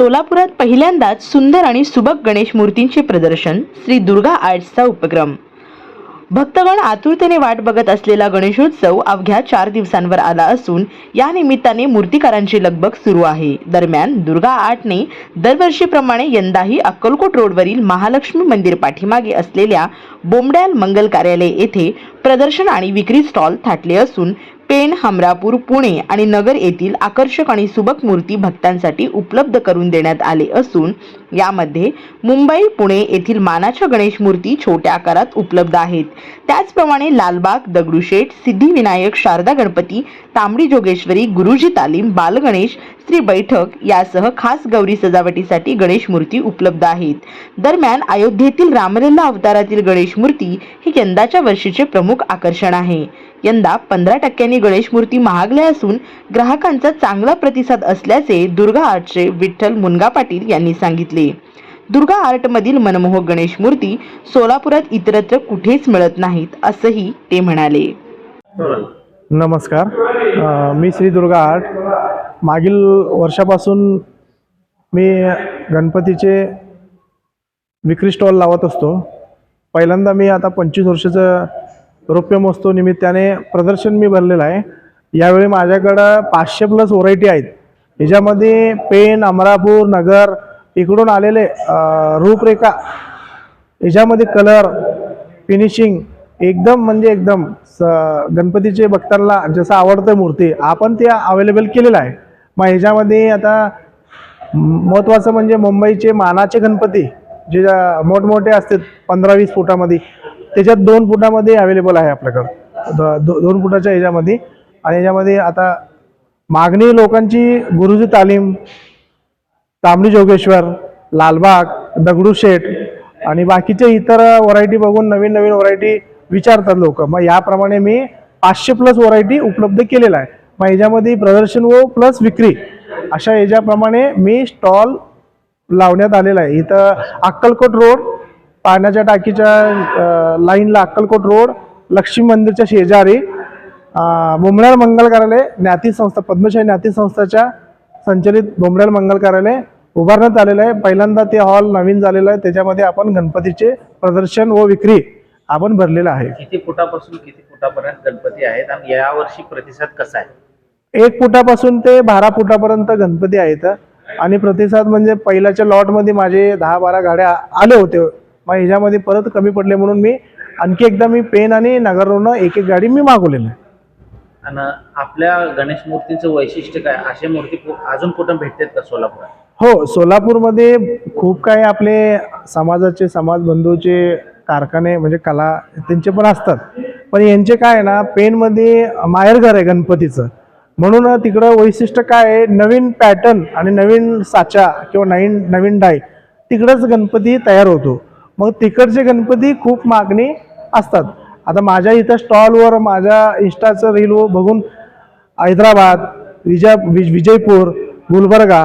सोलापुरात पहिल्यांदाच सुंदर आणि सुबक गणेश मूर्तींचे प्रदर्शन श्री दुर्गा आर्ट्सचा उपक्रम. भक्तगण आतुरतेने वाट बघत असलेला गणेशोत्सव अवघ्या चार दिवसांवर आला असून या निमित्ताने मूर्तिकारांची लगबग सुरू आहे. दरम्यान दुर्गा आर्टने दरवर्षीप्रमाणे यंदाही अक्कलकोट रोडवरील महालक्ष्मी मंदिर पाठीमागे असलेल्या बोमड्याल मंगल कार्यालय येथे प्रदर्शन आणि विक्री स्टॉल थाटले असून पेण हमरापूर पुणे आणि नगर येथील आकर्षक आणि सुबक मूर्ती भक्तांसाठी उपलब्ध करून देण्यात आले असून यामध्ये मुंबई पुणे येथील मानाच्या गणेश मूर्ती छोट्या आकारात उपलब्ध आहेत. त्याचप्रमाणे लालबाग दगडूशेठ सिद्धिविनायक शारदा गणपती तांबडी जोगेश्वरी गुरुजी तालीम बालगणेश श्री बैठक यासह खास गौरी सजावटीसाठी गणेश मूर्ती उपलब्ध आहेत. दरम्यान अयोध्येतील रामलल्ला अवतारातील गणेश मूर्ती ही यंदाच्या वर्षीचे प्रमुख आकर्षण आहे. यंदा पंधरा टक्क्यांनी गणेश मूर्ती महागल्या असून ग्राहकांचा चांगला प्रतिसाद असल्याचे दुर्गा आर्टचे विठ्ठल मुनगा पाटील यांनी सांगितले. दुर्गा आर्टमधील मनमोहक गणेश मूर्ती सोलापुरात इतरत्र कुठेच मिळत नाहीत असंही ते म्हणाले. नमस्कार. मी श्री दुर्गा आर्ट. मागील वर्षापासून मी गणपतीचे विक्री स्टॉल लावत असतो. पहिल्यांदा मी आता पंचवीस वर्षाचं रौप्य निमित्ताने प्रदर्शन मी भरलेलं आहे. यावेळी माझ्याकडं पाचशे प्लस व्हरायटी आहेत. ह्याच्यामध्ये पेन अमरापूर नगर इकडून आलेले रूपरेखा याच्यामध्ये कलर फिनिशिंग एकदम म्हणजे एकदम स गणपतीचे भक्तांना जसं आवडतं मूर्ती आपण ते अवेलेबल केलेलं आहे. मग ह्याच्यामध्ये आता महत्त्वाचं म्हणजे मुंबईचे मानाचे गणपती जे मोठमोठे असतात पंधरा वीस फुटामध्ये. त्याच्यात दोन फुटामध्ये अवेलेबल आहे आपल्याकडं. द- दो- दोन फुटाच्या ह्याच्यामध्ये आणि ह्याच्यामध्ये आता मागणी लोकांची गुरुजी तालीम तांबडी जोगेश्वर लालबाग दगडूशेठ आणि बाकीचे इतर व्हरायटी बघून नवीन नवीन व्हरायटी विचारतात लोक. मग याप्रमाणे मी पाचशे प्लस व्हरायटी उपलब्ध केलेला आहे. मग याच्यामध्ये प्रदर्शन व प्लस विक्री अशा याच्याप्रमाणे मी स्टॉल लावण्यात आलेला आहे. इथं अक्कलकोट रोड पाण्याच्या टाकीच्या लाईनला अक्कलकोट रोड लक्ष्मी मंदिरच्या शेजारी बोमड्याल मंगल कार्यालय ज्ञाती संस्था पद्मशाही ज्ञाती संस्थाच्या संचलित बोमड्याल मंगल कार्यालय उभारण्यात आलेलं आहे. पहिल्यांदा ते हॉल नवीन झालेलं आहे. त्याच्यामध्ये आपण गणपतीचे प्रदर्शन व विक्री आपण भरलेलं आहे. किती फुटापासून किती फुटापर्यंत गणपती आहेत आणि यावर्षी प्रतिसाद कसा आहे? एक फुटापासून ते बारा फुटापर्यंत गणपती आहेत. आणि प्रतिसाद म्हणजे पहिल्याच्या लॉटमध्ये माझे दहा बारा गाड्या आले होते. मग ह्याच्यामध्ये परत कमी पडले म्हणून मी आणखी एकदा मी पेन आणि नगरवरून एक एक गाडी मी मागवलेलं आहे. आणि आपल्या गणेश मूर्तीचं वैशिष्ट्य काय? अशा मूर्ती कु- अजून कुठं भेटतात का सोलापुरात? हो सोलापूरमध्ये खूप काही आपले समाजाचे समाज बंधूचे कारखाने म्हणजे कला त्यांचे पण असतात. पण यांचे काय आहे ना पेनमध्ये माहेरघर आहे गणपतीचं. म्हणून तिकडं वैशिष्ट्य काय आहे नवीन पॅटर्न आणि नवीन साचा किंवा नवीन नवीन डाय तिकडंच गणपती तयार होतो. मग तिकडचे गणपती खूप मागणी असतात. आता माझ्या इथं स्टॉलवर माझ्या इंस्टाचं रील बघून हैदराबाद विजय विज विजयपूर गुलबर्गा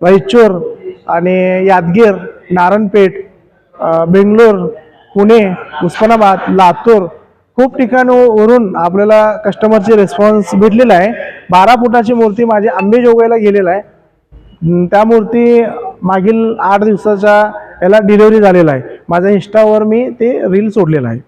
रायचूर आणि यादगीर नारायणपेठ बेंगलोर पुणे उस्मानाबाद लातूर खूप ठिकाणावरून आपल्याला कस्टमरची रिस्पॉन्स भेटलेला आहे. बारा फुटाची मूर्ती माझी आंबेजोगाईला गेलेला आहे. त्या मूर्ती मागील आठ दिवसाच्या याला डिलिव्हरी झालेला आहे. माझ्या इंस्टावर मी ते रील सोडलेलं आहे.